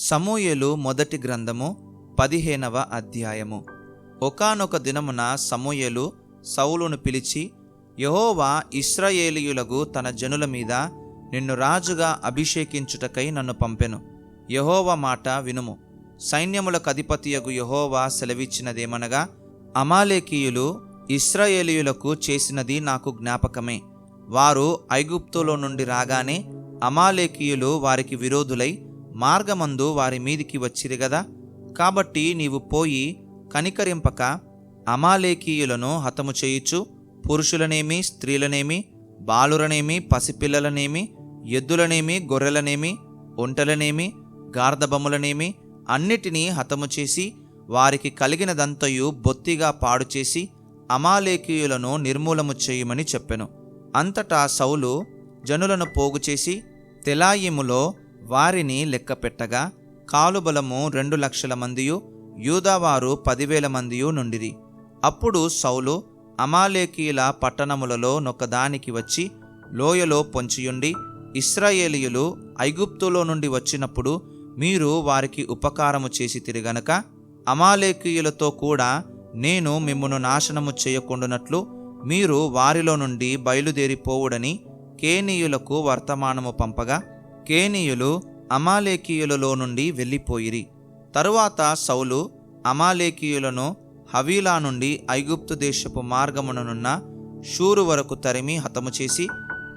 సమూయలు మొదటి గ్రంథము పదిహేనవ అధ్యాయము. ఒకానొక దినమున సమూయలు సౌలును పిలిచి యహోవా ఇస్రాయేలీయులకు తన జనుల మీద నిన్ను రాజుగా అభిషేకించుటకై నన్ను పంపెను. యహోవా మాట వినుము. సైన్యములకు అధిపతియగు యహోవా సెలవిచ్చినదేమనగా అమాలేకీయులు ఇస్రాయేలీయులకు చేసినది నాకు జ్ఞాపకమే. వారు ఐగుప్తులో నుండి రాగానే అమాలేకీయులు వారికి విరోధులై మార్గమందు వారి మీదికి వచ్చిరి గదా? కాబట్టి నీవు పోయి కనికరింపక అమాలేకీయులను హతము చేయుచు పురుషులనేమి స్త్రీలనేమి బాలురనేమి పసిపిల్లలనేమి ఎద్దులనేమి గొర్రెలనేమి ఒంటలనేమి గార్ధబములనేమి అన్నిటినీ హతము చేసి వారికి కలిగినదంతయు బొత్తిగా పాడు చేసి అమాలేకీయులను నిర్మూలము చేయమని చెప్పెను. అంతటా సౌలు జనులను పోగు చేసి తెలాయిములో వారిని లెక్కపెట్టగా కాలుబలము రెండు లక్షల మందియు యూదావారు పదివేల మందియు నుండిరి. అప్పుడు సౌలు అమాలేకీల పట్టణములలో నొకదానికి వచ్చి లోయలో పొంచియుండి ఇస్రాయేలీయులు ఐగుప్తులో నుండి వచ్చినప్పుడు మీరు వారికి ఉపకారము చేసి తిరిగనక అమాలేకీయులతో కూడా నేను మిమ్మను నాశనము చేయకుండునట్లు మీరు వారిలో నుండి బయలుదేరిపోవుడని కేనీయులకు వర్తమానము పంపగా కేనీయులు అమాలేకీయులలో నుండి వెళ్ళిపోయిరి. తరువాత సౌలు అమాలేకీయులను హవీలా నుండి ఐగుప్తు దేశపు మార్గముననున్న షూరు వరకు తరిమి హతము చేసి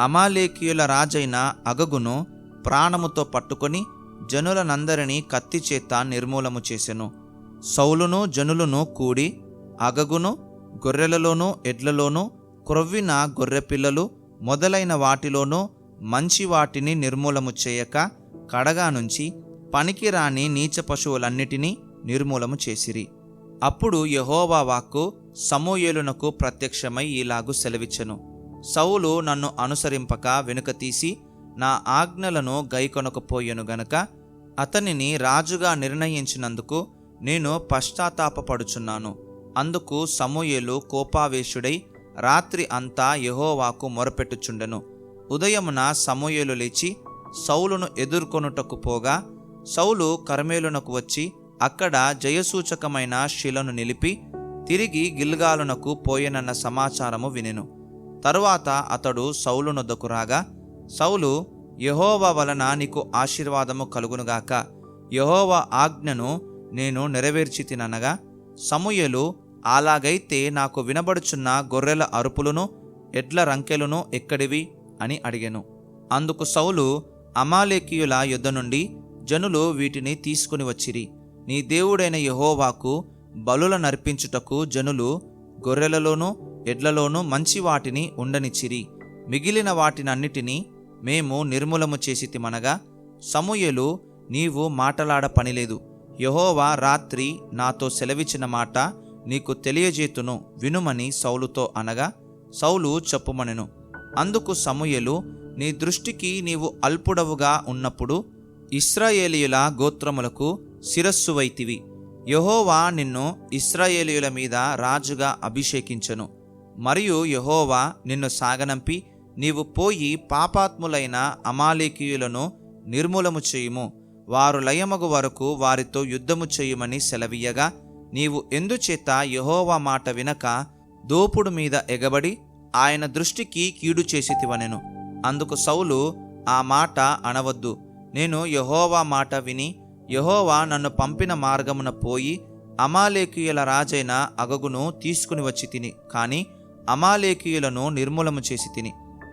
అమాలేకీయుల రాజైన అగగును ప్రాణముతో పట్టుకొని జనులనందరినీ కత్తి చేత నిర్మూలము చేసెను. సౌలును జనులను కూడి అగగును గొర్రెలలోనూ ఎడ్లలోనూ క్రొవ్విన గొర్రెపిల్లలు మొదలైన వాటిలోనూ మంచి వాటిని నిర్మూలము చేయక కడగా నుంచి పనికిరాని నీచ పశువులన్నిటినీ నిర్మూలము చేసిరి. అప్పుడు యహోవా వాక్కు సమూయేలునకు ప్రత్యక్షమై ఇలాగు సెలవిచ్చెను. సౌలు నన్ను అనుసరింపక వెనుక తీసి నా ఆజ్ఞలను గైకొనకపోయెను గనక అతనిని రాజుగా నిర్ణయించినందుకు నేను పశ్చాత్తాపపడుచున్నాను. అందుకు సమూయేలు కోపావేశుడై రాత్రి అంతా యహోవాకు మొరపెట్టుచుండెను. ఉదయమున సమూయేలు లేచి సౌలును ఎదుర్కొనుటకు పోగా సౌలు కర్మేలునకు వచ్చి అక్కడ జయసూచకమైన శిలను నిలిపి తిరిగి గిల్గాలునకు పోయనన్న సమాచారము వినెను. తరువాత అతడు సౌలునొద్దకు రాగా సౌలు యహోవా వలన నీకు ఆశీర్వాదము కలుగునుగాక. యహోవా ఆజ్ఞను నేను నెరవేర్చి తిననగా సమూయలు అలాగైతే నాకు వినబడుచున్న గొర్రెల అరుపులను ఎడ్ల రంకెలను ఎక్కడివి? అని అడిగెను. అందుకు సౌలు అమాలేకీయుల యుద్ధ నుండి జనులు వీటిని తీసుకుని వచ్చిరి. నీ దేవుడైన యహోవాకు బలుల నర్పించుటకు జనులు గొర్రెలలోనూ ఎడ్లలోనూ మంచి వాటిని ఉండనిచ్చిరి. మిగిలిన వాటినన్నిటినీ మేము నిర్మూలము చేసి తిమనగా నీవు మాటలాడ పనిలేదు యహోవా రాత్రి నాతో సెలవిచ్చిన మాట నీకు తెలియజేతును వినుమని సౌలుతో అనగా సౌలు చెప్పుమనెను. అందుకు సమూయలు నీ దృష్టికి నీవు అల్పుడవుగా ఉన్నప్పుడు ఇస్రాయేలీయుల గోత్రములకు శిరస్సు వైతివి. యహోవా నిన్ను ఇస్రాయేలీయుల మీద రాజుగా అభిషేకించను. మరియు యహోవా నిన్ను సాగనంపి నీవు పోయి పాపాత్ములైన అమాలేకీయులను నిర్మూలము చేయుము. వారు లయమగు వరకు వారితో యుద్ధము చేయుమని సెలవీయగా నీవు ఎందుచేత యహోవా మాట వినక దోపుడు మీద ఎగబడి ఆయన దృష్టికి కీడు చేసితివనెను. అందుకు సౌలు ఆ మాట అనవద్దు. నేను యహోవా మాట విని యహోవా నన్ను పంపిన మార్గమున పోయి అమాలేకీయుల రాజైన అగగును తీసుకుని వచ్చి తిని కాని అమాలేకీయులను నిర్మూలము చేసి తిని.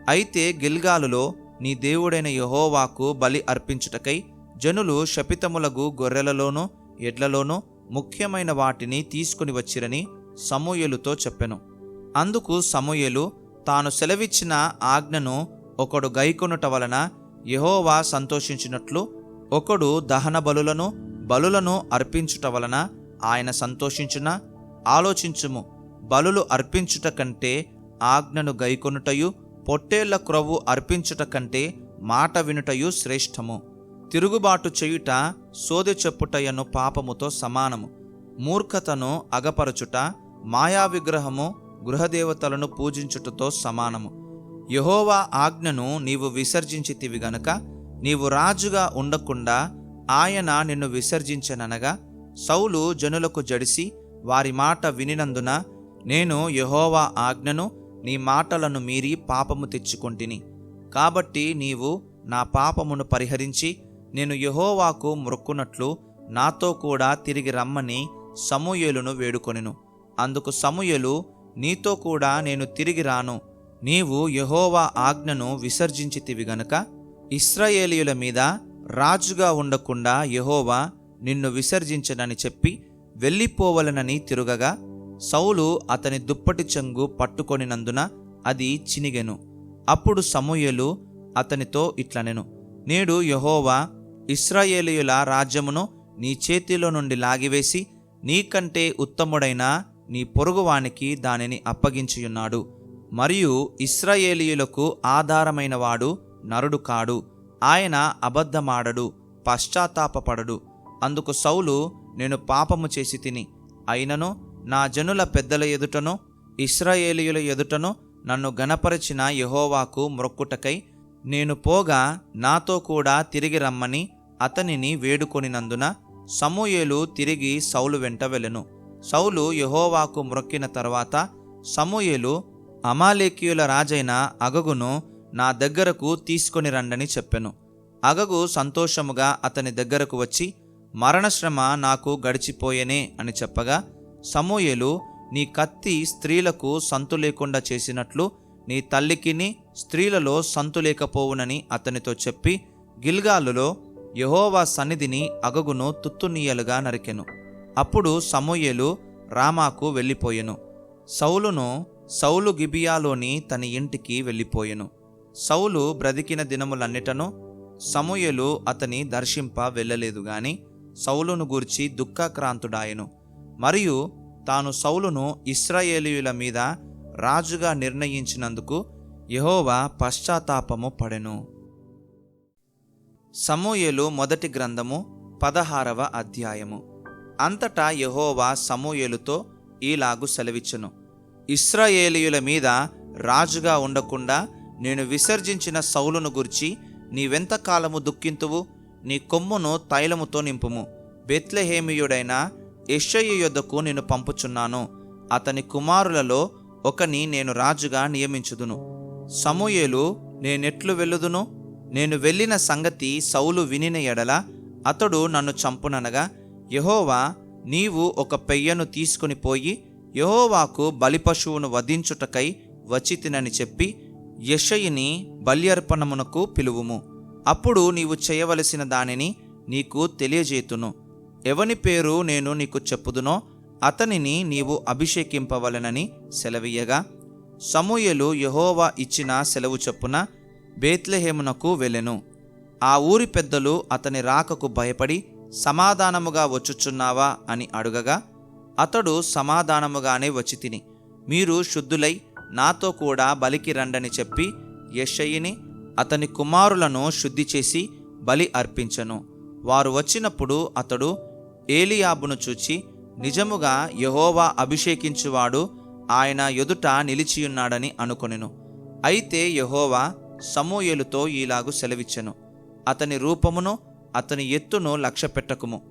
అయితే గిల్గాలులో నీ దేవుడైన యహోవాకు బలి అర్పించుటకై జనులు శపితములగు గొర్రెలలోనూ ఎడ్లలోనూ ముఖ్యమైన వాటిని తీసుకుని వచ్చిరని సమూయలుతో చెప్పెను. అందుకు సమూయలు తాను సెలవిచ్చిన ఆజ్ఞను ఒకడు గైకొనుట వలన యహోవా సంతోషించినట్లు ఒకడు దహన బలులను బలులను అర్పించుట వలన ఆయన సంతోషించున? ఆలోచించుము. బలులు అర్పించుట కంటే ఆజ్ఞను గైకొనుటయు పొట్టేళ్ళ క్రొవ్వు అర్పించుట కంటే మాట వినుటయు శ్రేష్టము తిరుగుబాటు చేయుట సోది చెప్పుటయను పాపముతో సమానము. మూర్ఖతను అగపరచుట మాయా విగ్రహము గృహదేవతలను పూజించుటతో సమానము. యహోవా ఆజ్ఞను నీవు విసర్జించితివి గనుక నీవు రాజుగా ఉండకుండా ఆయన నిన్ను విసర్జించననగా సౌలు జనులకు జడిసి వారి మాట వినినందున నేను యహోవా ఆజ్ఞను నీ మాటలను మీరి పాపము తెచ్చుకొంటిని. కాబట్టి నీవు నా పాపమును పరిహరించి నేను యహోవాకు మ్రొక్కునట్లు నాతో కూడా తిరిగి రమ్మని సమూయేలును వేడుకొనెను. అందుకు సమూయలు నీతో కూడా నేను తిరిగి రాను. నీవు యెహోవా ఆజ్ఞను విసర్జించితివి గనుక ఇస్రాయేలీయుల మీద రాజుగా ఉండకుండా యహోవా నిన్ను విసర్జించనని చెప్పి వెళ్ళిపోవలనని తిరుగగా సౌలు అతని దుప్పటి చెంగు పట్టుకొనినందున అది చినిగెను. అప్పుడు సమూయలు అతనితో ఇట్లనెను నేడు యహోవా ఇస్రాయేలీయుల రాజ్యమును నీ చేతిలో నుండి లాగివేసి నీకంటే ఉత్తముడైన నీ పొరుగువానికి దానిని అప్పగించియున్నాడు. మరియు ఇస్రాయేలీయులకు ఆధారమైనవాడు నరుడు కాడు. ఆయన అబద్ధమాడడు పశ్చాత్తాపపడడు. అందుకు సౌలు నేను పాపము చేసి తిని అయినను నా జనుల పెద్దల ఎదుటను ఇస్రాయేలీయుల ఎదుటను నన్ను గణపరిచిన యహోవాకు మ్రొక్కుటకై నేను పోగా నాతో కూడా తిరిగి రమ్మని అతనిని వేడుకొనినందున సమూయేలు తిరిగి సౌలు వెంట వెళ్ళెను. సౌలు యహోవాకు మ్రొక్కిన తర్వాత సమూయేలు అమాలేకీయుల రాజైన అగగును నా దగ్గరకు తీసుకొని రండని చెప్పెను. అగగు సంతోషముగా అతని దగ్గరకు వచ్చి మరణశ్రమ నాకు గడిచిపోయేనే అని చెప్పగా సమూయేలు నీ కత్తి స్త్రీలకు సంతు లేకుండా చేసినట్లు నీ తల్లికిని స్త్రీలలో సంతు లేకపోవునని అతనితో చెప్పి గిల్గాలులో యెహోవా సన్నిధిని అగగును తుత్తునీయలుగా నరికెను. అప్పుడు సమూయేలు రామాకు వెళ్ళిపోయెను. సౌలును సౌలు గిబియాలోని తన ఇంటికి వెళ్ళిపోయెను. సౌలు బ్రతికిన దినములన్నిటను సమూయలు అతని దర్శింప వెళ్ళలేదు గాని సౌలును గూర్చి దుఃఖాక్రాంతుడాయెను. మరియు తాను సౌలును ఇస్రాయేలీయుల మీద రాజుగా నిర్ణయించినందుకు యహోవా పశ్చాత్తాపము పడెను. సమూయలు మొదటి గ్రంథము పదహారవ అధ్యాయము. అంతటా యహోవా సమూయేలుతో ఈలాగు సెలవిచ్చును. ఇస్రాయేలీయుల మీద రాజుగా ఉండకుండా నేను విసర్జించిన సౌలును గురించి నీవెంతకాలము దుఃఖింతువు? నీ కొమ్మును తైలముతో నింపుము. బెత్లెహేమియుడైన యషయ్య యొద్దకు నేను పంపుచున్నాను. అతని కుమారులలో ఒకని నేను రాజుగా నియమించుదును. సమూయేలు నేనెట్లు వెళ్ళుదును? నేను వెళ్ళిన సంగతి సౌలు వినిన ఎడల అతడు నన్ను చంపుననగా యహోవా నీవు ఒక పెయ్యను తీసుకుని పోయి యహోవాకు బలిపశువును వధించుటకై వచ్చితినని చెప్పి యషయిని బల్యర్పణమునకు పిలువుము. అప్పుడు నీవు చేయవలసిన దానిని నీకు తెలియజేతును. ఎవని పేరు నేను నీకు చెప్పుదునో అతనిని నీవు అభిషేకింపవలెనని సెలవీయగా సమూయలు యహోవా ఇచ్చిన సెలవు చొప్పున బేత్లెహేమునకు వెళ్ళెను. ఆ ఊరి పెద్దలు అతని రాకకు భయపడి సమాధానముగా వచ్చుచున్నావా అని అడుగగా అతడు సమాధానముగానే వచ్చి తిని మీరు శుద్ధులై నాతో కూడా బలికి రండని చెప్పి యెషయిని అతని కుమారులను శుద్ధి చేసి బలి అర్పించను. వారు వచ్చినప్పుడు అతడు ఏలియాబును చూచి నిజముగా యహోవా అభిషేకించువాడు ఆయన ఎదుట నిలిచియున్నాడని అనుకొనెను. అయితే యహోవా సమూయలుతో ఈలాగు సెలవిచ్చెను. అతని రూపమును అతని ఎత్తును లక్ష్యపెట్టకుము.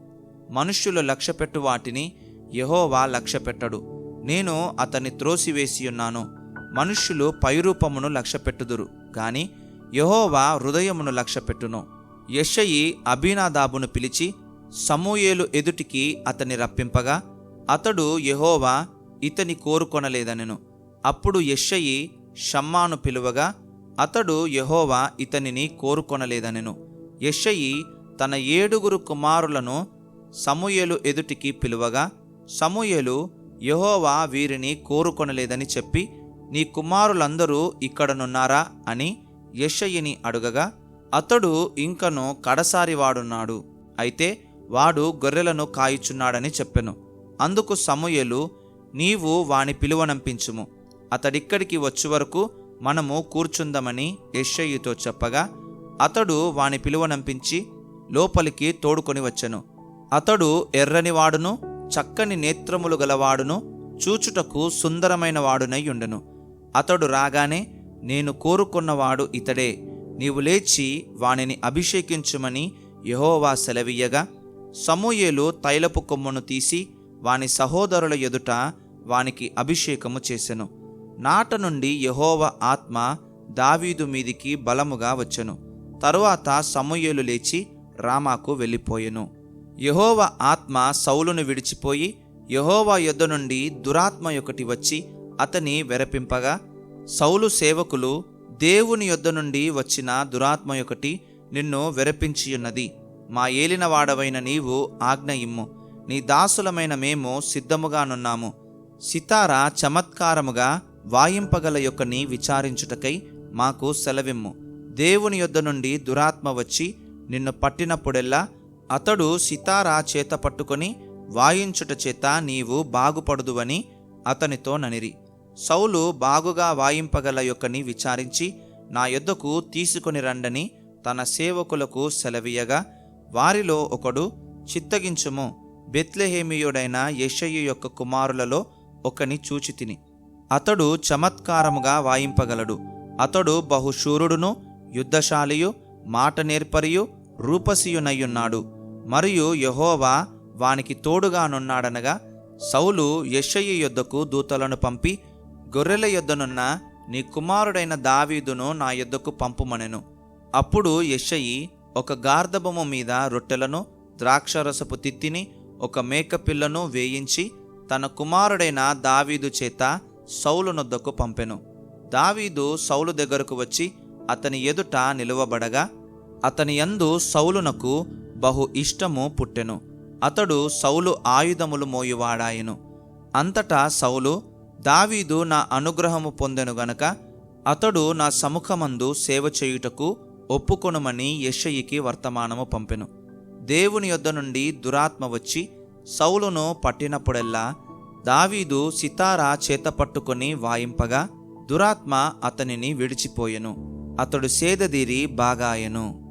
మనుష్యులు లక్ష్యపెట్టు వాటిని యహోవా లక్ష్యపెట్టడు. నేను అతన్ని త్రోసివేసియున్నాను. మనుష్యులు పైరూపమును లక్ష్యపెట్టుదురు. గాని యహోవా హృదయమును లక్ష్యపెట్టును. యషయి అభినాదాబును పిలిచి సమూయేలు ఎదుటికి అతన్ని రప్పింపగా అతడు యహోవా ఇతని కోరుకొనలేదనెను. అప్పుడు యషయి షమ్మాను పిలువగా అతడు యహోవా ఇతనిని కోరుకొనలేదనెను. యషయి తన ఏడుగురు కుమారులను సమూయలు ఎదుటికి పిలువగా సమూయలు యహోవా వీరిని కోరుకొనలేదని చెప్పి నీ కుమారులందరూ ఇక్కడనున్నారా? అని యషయ్యని అడుగగా అతడు ఇంకను కడసారి వాడున్నాడు అయితే వాడు గొర్రెలను కాయుచున్నాడని చెప్పెను. అందుకు సమూయలు నీవు వాని పిలువనంపించుము. అతడిక్కడికి వచ్చే వరకు మనము కూర్చుందమని యషయ్యతో చెప్పగా అతడు వాని పిలువనంపించి లోపలికి తోడుకొని వచ్చెను. అతడు ఎర్రని వాడును చక్కని నేత్రములు గలవాడును చూచుటకు సుందరమైన వాడునయ్యుండెను అతడు రాగానే నేను కోరుకున్నవాడు ఇతడే నీవు లేచి వానిని అభిషేకించుమని యహోవా సెలవీయగా సమూయేలు తైలపు కొమ్మును తీసి వాని సహోదరుల ఎదుట వానికి అభిషేకము చేసెను. నాట నుండి యహోవ ఆత్మ దావీదు మీదికి బలముగా వచ్చెను. తరువాత సమూయేలు లేచి రామాకు వెళ్ళిపోయెను. యహోవ ఆత్మ సౌలును విడిచిపోయి యహోవా యొద్ద నుండి దురాత్మ ఒకటి వచ్చి అతని వెరపింపగా సౌలు సేవకులు దేవుని యొద్ద నుండి వచ్చిన దురాత్మ ఒకటి నిన్ను వెరపించియున్నది. మా ఏలినవాడవైన నీవు ఆజ్ఞ ఇమ్ము. నీ దాసులమైన మేము సిద్ధముగానున్నాము. సితార చమత్కారముగా వాయింపగల యొక్కని విచారించుటకై మాకు సెలవిమ్ము. దేవుని యొద్ద నుండి దురాత్మ వచ్చి నిన్ను పట్టినప్పుడెల్లా అతడు సితారా చేత పట్టుకొని వాయించుట చేత నీవు బాగుపడుదువని అతనితో ననిరి. సౌలు బాగుగా వాయింపగల యొక్కని విచారించి నా యొద్దకు తీసుకొని రండని తన సేవకులకు సెలవీయగా వారిలో ఒకడు చిత్తగించుము బెత్లెహేమియుడైన యషయ్య యొక్క కుమారులలో ఒకని చూచి తిని. అతడు చమత్కారముగా వాయింపగలడు. అతడు బహుశూరుడును యుద్ధశాలియు మాట నేర్పరియు రూపసియునయ్యున్నాడు. మరియు యెహోవా వానికి తోడుగానున్నాడనగా సౌలు యెషయి యొద్దకు దూతలను పంపి గొర్రెల యొద్దనున్న నీ కుమారుడైన దావీదును నా యొద్దకు పంపుమనెను. అప్పుడు యెషయి ఒక గార్ధబొమ్మ మీద రొట్టెలను ద్రాక్షరసపు తిత్తిని ఒక మేకపిల్లను వేయించి తన కుమారుడైన దావీదు చేత సౌలునొద్దకు పంపెను. దావీదు సౌలు దగ్గరకు వచ్చి అతని ఎదుట నిలువబడగా అతని యందు సౌలునకు బహు ఇష్టము పుట్టెను. అతడు సౌలు ఆయుధములు మోయువాడాయెను. అంతటా సౌలు దావీదు నా అనుగ్రహము పొందెను గనక అతడు నా సముఖమందు సేవ చేయుటకు ఒప్పుకొనుమని యెషయికి వర్తమానము పంపెను. దేవుని యొద్ద నుండి దురాత్మ వచ్చి సౌలును పట్టినప్పుడెల్లా దావీదు సితారా చేతపట్టుకొని వాయింపగా దురాత్మ అతనిని విడిచిపోయెను. అతడు సేదదీరి బాగాయను.